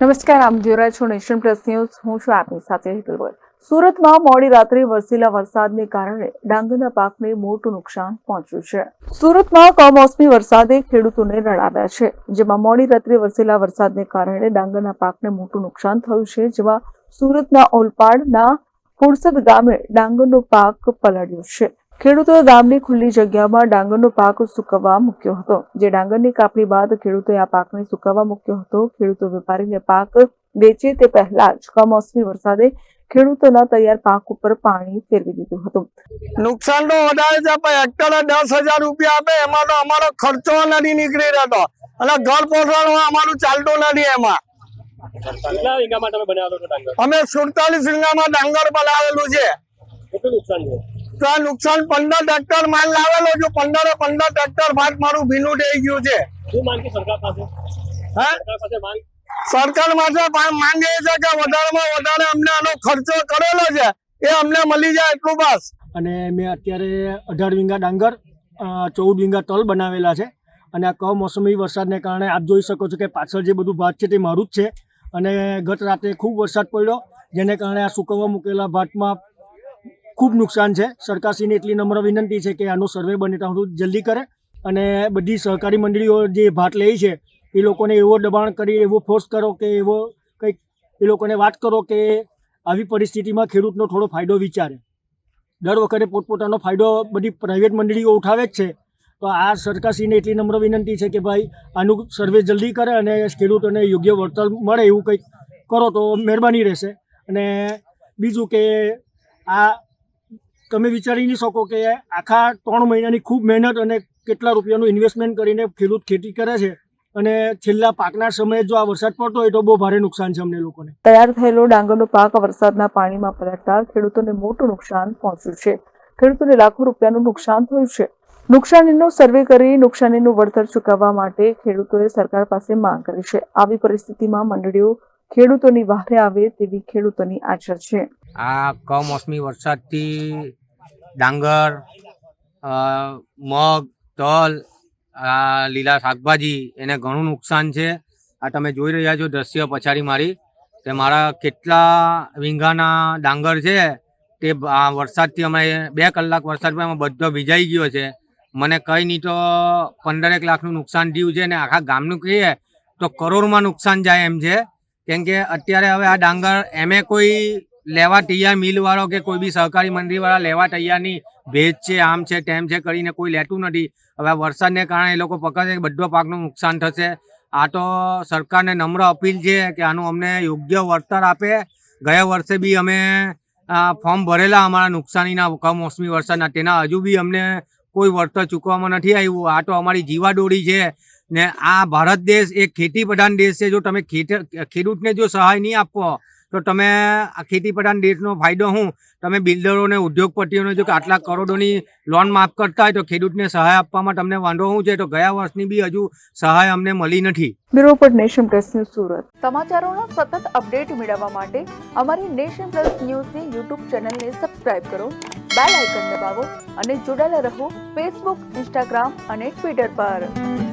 નમસ્કાર આમ જોઈ રહ્યા છો નેશન પ્લસ ન્યૂઝ. હું છું આપની સાથે સુરતમાં મોડી રાત્રે વરસેલા વરસાદને કારણે ડાંગરના પાકને મોટું નુકસાન પહોંચ્યું છે. સુરતમાં કમોસમી વરસાદે ખેડૂતોને રડાવ્યા છે, જેમાં મોડી રાત્રે વરસેલા વરસાદને કારણે ડાંગરના પાકને મોટું નુકસાન થયું છે, જેમાં સુરતના ઓલપાડના ફુરસદ ગામે ડાંગરનો પાક પલળ્યો છે. ખેડૂતોએ ગામની ખુલ્લી જગ્યામાં ડાંગરનો પાક સુકવવા મૂક્યો હતો. જે ડાંગરની કાપણી બાદ ખેડૂતોએ આ પાકને સુકવવા મૂક્યો હતો. ખેડૂતો વેપારીને પાક વેચે તે પહેલા જ કમોસમી વરસાદે ખેડૂતોના તૈયાર પાક ઉપર પાણી ફેરવી દીધું હતું. નુકસાન તો વધારે છે પણ હેક્ટરે દસ હજાર રૂપિયા આપે. એમાં તો અમારો ખર્ચો નથી નીકળી રહેતો. અને ઘર પોષણ અમારું ચાલતું નથી એમાં. અમે સુડતાલીસ વીઘામાં ડાંગર બનાવેલું છે. તો આ નુકસાન પંદર ટ્રેક્ટર માલ લાવેલો છું. પંદરે પંદર ટ્રેક્ટર ભાગ મારું ભીનું થઈ ગયું છે. શું માંગી સરકાર પાસે? હા? સરકાર પાસે માંગ? સરકાર માટે માંગે છે કે વધારેમાં વધારે અમને આનો ખર્ચો કરેલો છે. એ અમને મળી જાય એટલું બસ. અને મેં અત્યારે અઢાર વીંગા ડાંગર ચૌદ વીંગા તલ બનાવેલા છે. અને આ કમોસમી વરસાદને કારણે આપ જોઈ શકો છો કે પાછળ જે બધું ભાત છે તે મારું જ છે. અને ગત રાતે ખૂબ વરસાદ પડ્યો જેને કારણે આ સુકવવા મૂકેલા ભાતમાં ખૂબ નુકસાન છે. સરકારશ્રીને એટલી નમ્ર વિનંતી છે કે આનો સર્વે બને ત્યાં સુધી જલ્દી કરે અને બધી સહકારી મંડળીઓ જે ભાત લે છે, એ લોકોને એવો દબાણ કરી, એવો ફોર્સ કરો કે એવો કંઈક, એ લોકોને વાત કરો કે આવી પરિસ્થિતિમાં ખેડૂતનો થોડો ફાયદો વિચારે. દર વખતે પોતપોતાનો ફાયદો બધી પ્રાઇવેટ મંડળીઓ ઉઠાવે જ છે. તો આ સરકારશ્રીને એટલી નમ્ર વિનંતી છે કે ભાઈ, આનું સર્વે જલ્દી કરે અને ખેડૂતોને યોગ્ય વળતર મળે એવું કંઈક કરો તો મહેરબાની રહેશે. અને બીજું કે આ તમે વિચારી નહીં શકો કે આખા ત્રણ મહિનાની ખૂબ મહેનત અને કેટલા રૂપિયાનું ઇન્વેસ્ટમેન્ટ કરીને ખેડૂત ખેતી કરે છે. અને છેલ્લા પાકના સમયે જો આ વરસાદ પડતો હોય તો બહુ ભારે નુકસાન છે અમને લોકોને. તૈયાર થયેલો ડાંગરનો પાક વરસાદના પાણીમાં પલટતા ખેડૂતોને મોટું નુકસાન પહોંચ્યું છે. ખેડૂતોને લાખો રૂપિયાનું નુકસાન થયું છે. નુકસાનીનો સર્વે કરી નુકસાનીનું વળતર ચૂકવવા માટે ખેડૂતોએ સરકાર પાસે માંગ કરી છે. આવી પરિસ્થિતિમાં મંડળીઓ ખેડૂતોની વાહરે આવે તેવી ખેડૂતોની આશા છે. આ કમોસમી વરસાદથી ડાંગર મગ, તલ, આ લીલા શાકભાજી, એને ઘણું નુકસાન છે. આ તમે જોઈ રહ્યા છો દ્રશ્ય પછાડી મારી. તે મારા કેટલા વીંઘાના ડાંગર છે તે આ વરસાદથી અમે બે કલાક વરસાદમાં અમે બધો ભીજાઈ ગયો છે. મને કંઈ નહીં તો પંદરેક લાખનું નુકસાન થયું છે ને આખા ગામનું કહીએ તો કરોડમાં નુકસાન જાય એમ છે. કેમ કે અત્યારે હવે આ ડાંગર એમે કોઈ લેવા તૈયાર મિલવાળો કે કોઈ બી સહકારી મંડળીવાળા લેવા તૈયાર નહીં ભેજ છે, આમ છે, તેમ છે કરીને કોઈ લેતું નથી. હવે વરસાદને કારણે એ લોકો પકડશે બધો પાકનું નુકસાન થશે. આ તો સરકારને નમ્ર અપીલ છે કે આનું અમને યોગ્ય વળતર આપે. ગયા વર્ષે બી અમે ફોર્મ ભરેલા અમારા નુકસાનીના કમોસમી વરસાદના, તેના હજુ બી અમને કોઈ વળતર ચૂકવવામાં નથી આવ્યું. આ તો અમારી જીવાદોરી છે. ને આ ભારત દેશ એક ખેતી પ્રધાન દેશ છે. જો તમે ખેડૂતને જો સહાય નહીં આપો તો તમે આ ખેતી પ્રધાન દેશનો ફાયદો શું તમે બિલ્ડરોને ઉદ્યોગપતિઓને જો કે આટલા કરોડોની લોન માફ કરતા હોય તો ખેડૂતને સહાય આપવામાં તમને વાંધો શું છે? તો ગયા વર્ષની બી હજુ સહાય અમને મળી નથી. બ્યુરો પર નેશન પ્લસ ન્યૂઝ સુરત. સમાચારોનો સતત અપડેટ મેળવવા માટે અમારી નેશન પ્લસ ન્યૂઝની યુટ્યુબ ચેનલને સબસ્ક્રાઇબ કરો બેલ આઇકન દબાવો અને જોડાયેલા રહો ફેસબુક ઇન્સ્ટાગ્રામ અને ટ્વિટર પર.